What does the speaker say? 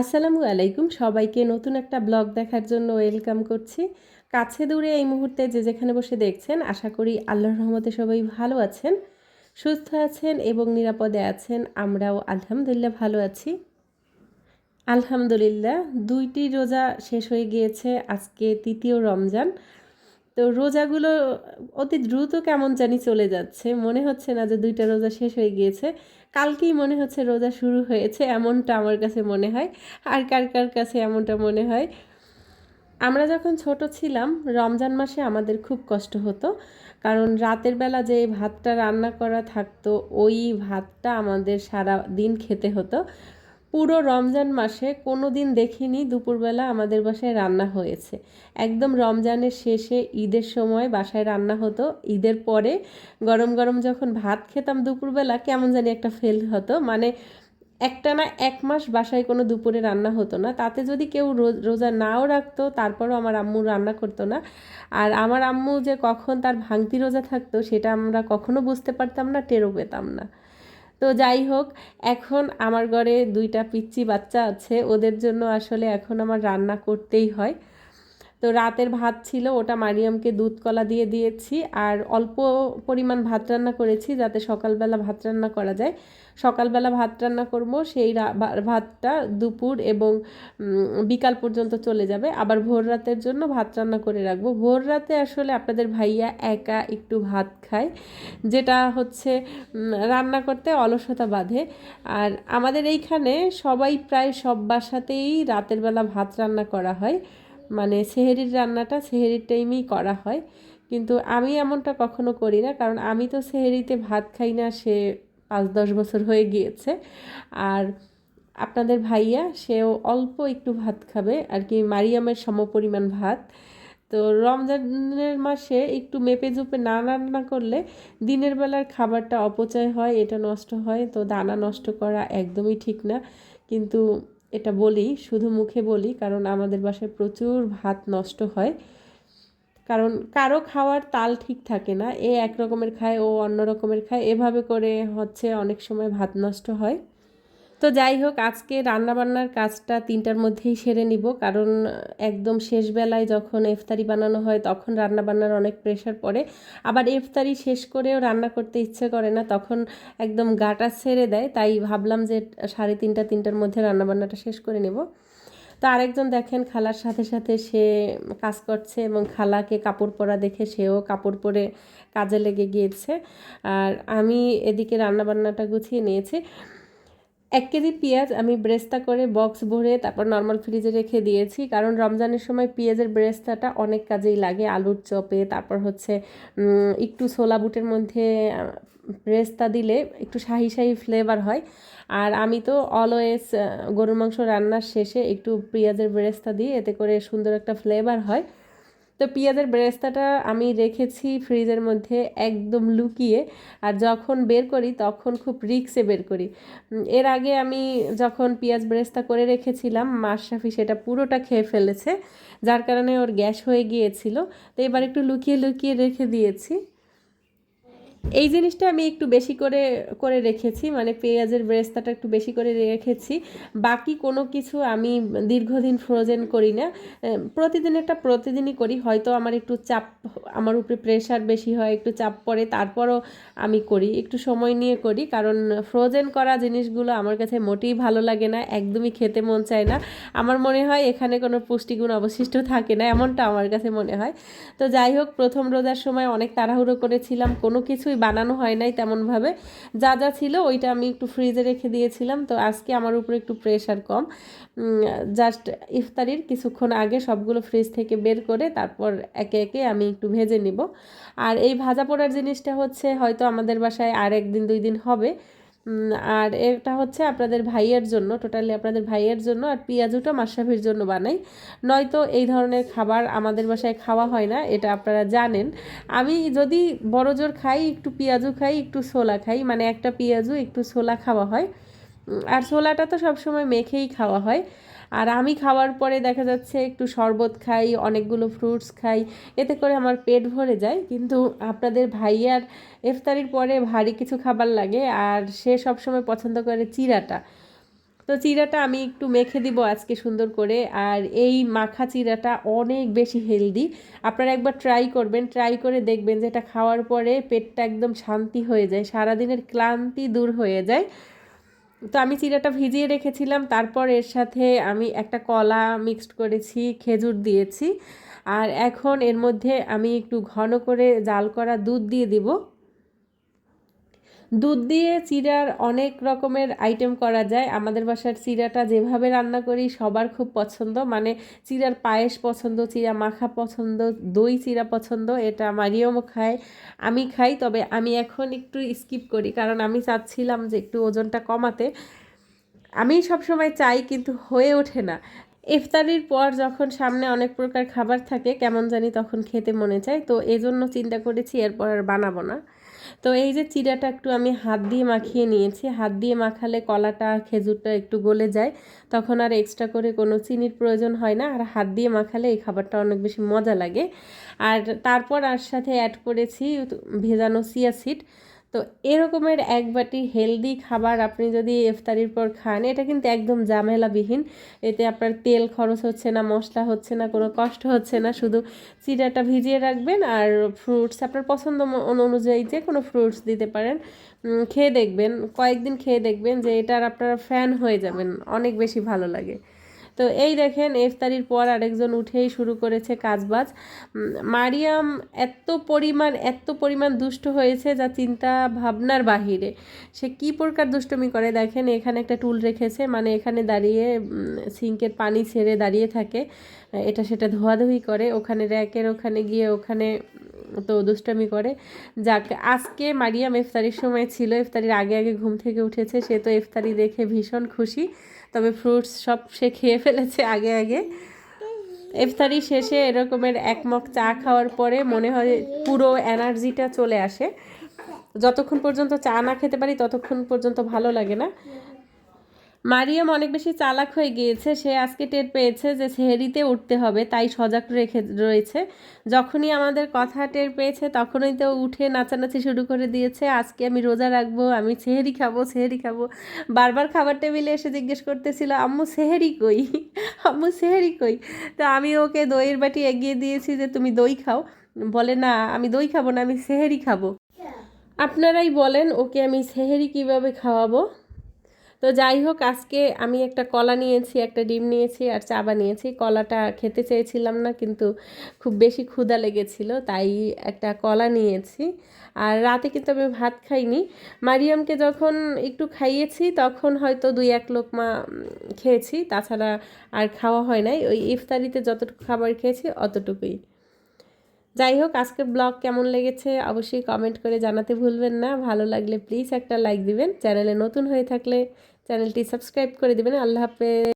আসসালামু আলাইকুম। সবাইকে নতুন একটা ব্লগ দেখার জন্য ওয়েলকাম করছি। কাছে দূরে এই মুহূর্তে যে যেখানে বসে দেখছেন, আশা করি আল্লাহর রহমতে সবাই ভালো আছেন, সুস্থ আছেন এবং নিরাপদে আছেন। আমরাও আলহামদুলিল্লাহ ভালো আছি। আলহামদুলিল্লাহ, দুইটি রোজা শেষ হয়ে গিয়েছে। আজকে তৃতীয় রমজান। তো রোজাগুলো অতি দ্রুত কেমন জানি চলে যাচ্ছে। মনে হচ্ছে না যে দুইটা রোজা শেষ হয়ে গিয়েছে। কালকেই মনে হচ্ছে রোজা শুরু হয়েছে, এমনটা আমার কাছে মনে হয়। আর কার কার কাছে এমনটা মনে হয়? আমরা যখন ছোট ছিলাম, রমজান মাসে আমাদের খুব কষ্ট হতো। কারণ রাতের বেলা যে ভাতটা রান্না করা থাকতো, ওই ভাতটা আমাদের সারা দিন খেতে হতো। পুরো রমজান মাসে কোনো দিন দেখিনি দুপুরবেলা আমাদের বাসায় রান্না হয়েছে। একদম রমজানের শেষে ঈদের সময় বাসায় রান্না হতো। ঈদের পরে গরম গরম যখন ভাত খেতাম দুপুরবেলা, কেমন জানি একটা ফেল হতো। মানে একটা না এক মাস বাসায় কোনো দুপুরে রান্না হতো না। তাতে যদি কেউ রোজা নাও রাখতো, তারপরও আমার আম্মু রান্না করতো না। আর আমার আম্মু যে কখন তার ভাঙতি রোজা থাকতো, সেটা আমরা কখনো বুঝতে পারতাম না, টেরও পেতাম না। তো যাই হোক, এখন আমার ঘরে দুইটা পিচ্চি বাচ্চা আছে, ওদের জন্য আসলে এখন আমার রান্না করতেই হয়। তো রাতের ভাত ছিল, ওটা মারিয়ামকে দুধ কলা দিয়ে দিয়েছি আর অল্প পরিমাণ ভাত রান্না করেছি যাতে সকালবেলা ভাত রান্না করা যায়। সকালবেলা ভাত রান্না করব, সেই ভাতটা দুপুর এবং বিকাল পর্যন্ত চলে যাবে। আবার ভোর রাতের জন্য ভাত রান্না করে রাখব। ভোর রাতে আসলে আপনাদের ভাইয়া একা একটু ভাত খায়, যেটা হচ্ছে রান্না করতে অলসতা বাঁধে। আর আমাদের এইখানে সবাই প্রায় সব বাসাতেই রাতের বেলা ভাত রান্না করা হয়। মানে সেহেরির রান্নাটা সেহেরির টাইমেই করা হয়। কিন্তু আমি এমনটা কখনো করি না, কারণ আমি তো সেহেরিতে ভাত খাই না, সে পাঁচ দশ বছর হয়ে গিয়েছে। আর আপনাদের ভাইয়া, সেও অল্প একটু ভাত খাবে, আর কি মারিয়ামের সমপরিমাণ ভাত। তো রমজানের মাসে একটু মেপে জুপে না রান্না করলে দিনের বেলার খাবারটা অপচয় হয়, এটা নষ্ট হয়। তো দানা নষ্ট করা একদমই ঠিক না। কিন্তু এটা বলি, শুধু মুখে বলি, কারণ আমাদের বাসায় প্রচুর ভাত নষ্ট হয়। কারণ কারও খাওয়ার তাল ঠিক থাকে না, এ এক রকমের খায়, ও অন্য রকমের খায়, এভাবে করে হচ্ছে অনেক সময় ভাত নষ্ট হয়। তো যাই হোক, আজকে রান্নাবান্নার কাজটা তিনটার মধ্যেই সেরে নিব। কারণ, একদম শেষ বেলায় যখন ইফতারি বানানো হয়, তখন রান্নাবান্নার অনেক প্রেশার পড়ে। আবার ইফতারি শেষ করেও রান্না করতে ইচ্ছে করে না, তখন একদম গাটা ছেড়ে দেয়। তাই ভাবলাম যে, সাড়ে তিনটা, তিনটার মধ্যে রান্নাবান্নাটা শেষ করে নেব। তো আরেকজন দেখেন, খালার সাথে সাথে সে কাজ করছে এবং খালাকে কাপড় পরা দেখে সেও কাপড় পরে কাজে লেগে গিয়েছে। আর আমি এদিকে রান্নাবান্নাটা গুছিয়ে নিয়েছি। এক কেজি পেঁয়াজ আমি ব্রেস্তা করে বক্স ভরে তারপর নর্মাল ফ্রিজে রেখে দিয়েছি। কারণ রমজানের সময় পেঁয়াজের ব্রেস্তাটা অনেক কাজেই লাগে। আলুর চপে, তারপর হচ্ছে একটু ছোলা বুটের মধ্যে ব্রেস্তা দিলে একটু শাহি শাহি ফ্লেভার হয়। আর আমি তো অলওয়েজ গরুর মাংস রান্নার শেষে একটু পেঁয়াজের ব্রেস্তা দিই এতে করে সুন্দর একটা ফ্লেভার হয়। তো পেঁয়াজের বেরেস্তাটা আমি রেখেছি ফ্রিজের মধ্যে একদম লুকিয়ে। আর যখন বের করি, তখন খুব রিক্সে বের করি। এর আগে আমি যখন পেঁয়াজ বেরেস্তা করে রেখেছিলাম, মাশরাফি সেটা পুরোটা খেয়ে ফেলেছে, যার কারণে ওর গ্যাস হয়ে গিয়েছিল। তো এবার একটু লুকিয়ে লুকিয়ে রেখে দিয়েছি। এই জিনিসটা আমি একটু বেশি করে করে রেখেছি মানে পেঁয়াজের ব্রেস্তাটা একটু বেশি করে রেখেছি। বাকি কোনো কিছু আমি দীর্ঘদিন ফ্রোজেন করি না। প্রতিদিন একটা প্রতিদিনই করি, হয়তো আমার একটু চাপ, আমার উপরে প্রেশার বেশি হয়, একটু চাপ পড়ে, তারপরও আমি করি, একটু সময় নিয়ে করি, কারণ ফ্রোজেন করা জিনিসগুলো আমার কাছে মোটেই ভালো লাগে না, একদমই খেতে মন চায় না। আমার মনে হয় এখানে কোনো পুষ্টিগুণ অবশিষ্ট থাকে না, এমনটা আমার কাছে মনে হয়। তো যাই হোক, প্রথম রোজার সময় অনেক তাড়াহুড়ো করেছিলাম, কোনো কিছুই বানানো হয় নাই তেমনভাবে। যা যা ছিল ওইটা আমি একটু ফ্রিজে রেখে দিয়েছিলাম। তো আজকে আমার উপরে একটু প্রেশার কম। জাস্ট ইফতারির কিছুক্ষণ আগে সবগুলো ফ্রিজ থেকে বের করে তারপর একে একে আমি একটু ভেজে নিব। আর এই ভাজা পোড়ার জিনিসটা হচ্ছে হয়তো আমাদের বাসায় আর একদিন দুই দিন হবে। আর এটা হচ্ছে আপনাদের ভাইয়ের জন্য টোটালি আপনাদের ভাইয়ের জন্য, আর পেঁয়াজুটা মাশরাফির জন্য বানাই। নয়তো এই ধরনের খাবার আমাদের বাসায় খাওয়া হয় না, এটা আপনারা জানেন। আমি যদি বড় জোর খাই, একটু পেঁয়াজু খাই, একটু ছোলা খাই মানে একটা পেঁয়াজু, একটু ছোলা খাওয়া হয় আর ছোলাটা তো সবসময় মেখেই খাওয়া হয়। আর আমি খাওয়ার পরে দেখা যাচ্ছে একটু শরবত খাই, অনেকগুলো ফ্রুটস খাই, এতে করে আমার পেট ভরে যায়। কিন্তু আপনাদের ভাইয়ার ইফতারির পরে ভারী কিছু খাবার লাগে আর সে সবসময় পছন্দ করে চিরাটা। তো চিরাটা আমি একটু মেখে দিব আজকে সুন্দর করে। আর এই মাখা চিরাটা অনেক বেশি হেলদি আপনারা একবার ট্রাই করবেন ট্রাই করে দেখবেন যে এটা খাওয়ার পরে পেটটা একদম শান্তি হয়ে যায়, সারাদিনের ক্লান্তি দূর হয়ে যায়। তো আমি চিরাটা ভিজিয়ে রেখেছিলাম। তারপর এর সাথে আমি একটা কলা মিক্সড করেছি, খেজুর দিয়েছি। আর এখন এর মধ্যে আমি একটু ঘন করে জাল করা দুধ দিয়ে দিব। দুধ দিয়ে চিড়ার অনেক রকমের আইটেম করা যায়। আমাদের বাসার চিরাটা যেভাবে রান্না করি সবার খুব পছন্দ। মানে চিড়ার পায়েস পছন্দ চিড়া মাখা পছন্দ, দই চিরা পছন্দ, এটা মারিয়মও খায়। আমি খাই, তবে আমি এখন একটু স্কিপ করি। কারণ আমি চাচ্ছিলাম যে একটু ওজনটা কমাতে। আমি সবসময় চাই কিন্তু হয়ে ওঠে না। ইফতারির পর যখন সামনে অনেক প্রকার খাবার থাকে, কেমন জানি তখন খেতে মনে চায়। তো এজন্য চিন্তা করেছি এরপর আর বানাবো না। তো এই যে চিড়াটা একটু আমি হাত দিয়ে মাখিয়ে নিয়েছি, হাত দিয়ে মাখালে কলাটা, খেজুরটা একটু গলে যায়, তখন আর এক্সট্রা করে কোনো চিনির প্রয়োজন হয় না, আর হাত দিয়ে মাখালে এই খাবারটা অনেক বেশি মজা লাগে। আর তারপর আর সাথে অ্যাড করেছি ভেজানো সিয়া সিড এরকমের এক বাটি হেলদি খাবার আপনি যদি ইফতারির পর খান, এটা কিন্তু একদম ঝামেলাবিহীন। এতে আপনার তেল খরচ হচ্ছে না, মশলা হচ্ছে না, কোনো কষ্ট হচ্ছে না, শুধু চিরাটা ভিজিয়ে রাখবেন আর ফ্রুটস আপনার পছন্দ অনুযায়ী যে কোনো ফ্রুটস দিতে পারেন। খেয়ে দেখবেন, কয়েকদিন খেয়ে দেখবেন যে এটার আপনারা ফ্যান হয়ে যাবেন, অনেক বেশি ভালো লাগে। তো এই দেখেন, ইফতারির পর আরেকজন উঠেই শুরু করেছে কাজবাজ। মারিয়াম এত পরিমাণ এত পরিমাণ দুষ্ট হয়েছে যা চিন্তা ভাবনার বাহিরে। সে কি প্রকার দুষ্টমি করে? দেখেন, এখানে একটা টুল রেখেছে মানে এখানে দাঁড়িয়ে সিঙ্কের পানি ছেড়ে দাঁড়িয়ে থাকে। এটা সেটা ধোয়াধুয়ি করে, ওখানে র্যাকের ওখানে গিয়ে ওখানে তো দুষ্টামি করে। যাক, আজকে মারিয়াম ইফতারির সময় ছিল, ইফতারির আগে আগে ঘুম থেকে উঠেছে, সে তো ইফতারি দেখে ভীষণ খুশি। তবে ফ্রুটস সব সে খেয়ে ফেলেছে আগে আগে। ইফতারি শেষে এরকমের একমক চা খাওয়ার পরে মনে হয় পুরো এনার্জিটা চলে আসে। যতক্ষণ পর্যন্ত চা না খেতে পারি, ততক্ষণ পর্যন্ত ভালো লাগে না। মারিয়াম অনেক বেশি চালাক হয়ে গিয়েছে। সে আজকে টের পেয়েছে যে সেহেরিতে উঠতে হবে, তাই সজাগ রেখে রয়েছে। যখনই আমাদের কথা টের পেয়েছে, তখনই তো উঠে নাচানাচি শুরু করে দিয়েছে। আজকে আমি রোজা রাখব, আমি সেহেরি খাব সেহেরি খাব। বারবার খাবার টেবিলে এসে জিজ্ঞেস করতেছিল, আম্মু, সেহেরি কই? আম্মু, সেহেরি কই? তো আমি ওকে দইয়ের বাটি এগিয়ে দিয়েছি যে, তুমি দই খাও। বলে, না, আমি দই খাব না, আমি সেহেরি খাব। আপনারাই বলেন, ওকে আমি সেহেরি কীভাবে খাওয়াবো? তো যাই হোক, আজকে আমি একটা কলা নিয়েছি, একটা ডিম নিয়েছি আর চা বানিয়েছি। কলাটা খেতে চেয়েছিলাম না, কিন্তু খুব বেশি ক্ষুধা লেগেছিল, তাই একটা কলা নিয়েছি। আর রাতে কিন্তু আমি ভাত খাইনি। মারিয়ামকে যখন একটু খাইয়েছি, তখন হয়তো দুই এক লোক মা খেয়েছি। তাছাড়া আর খাওয়া হয় নাই। ওই ইফতারিতে যতটুকু খাবার খেয়েছি, অতটুকুই। যাই হোক আজকে ব্লগ কেমন লেগেছে অবশ্যই কমেন্ট করে জানাতে ভুলবেন না। ভালো লাগলে প্লিজ একটা লাইক দিবেন। চ্যানেলে নতুন হয়ে থাকলে চ্যানেলটি সাবস্ক্রাইব করে দিবেন। আল্লাহ হাফেজ।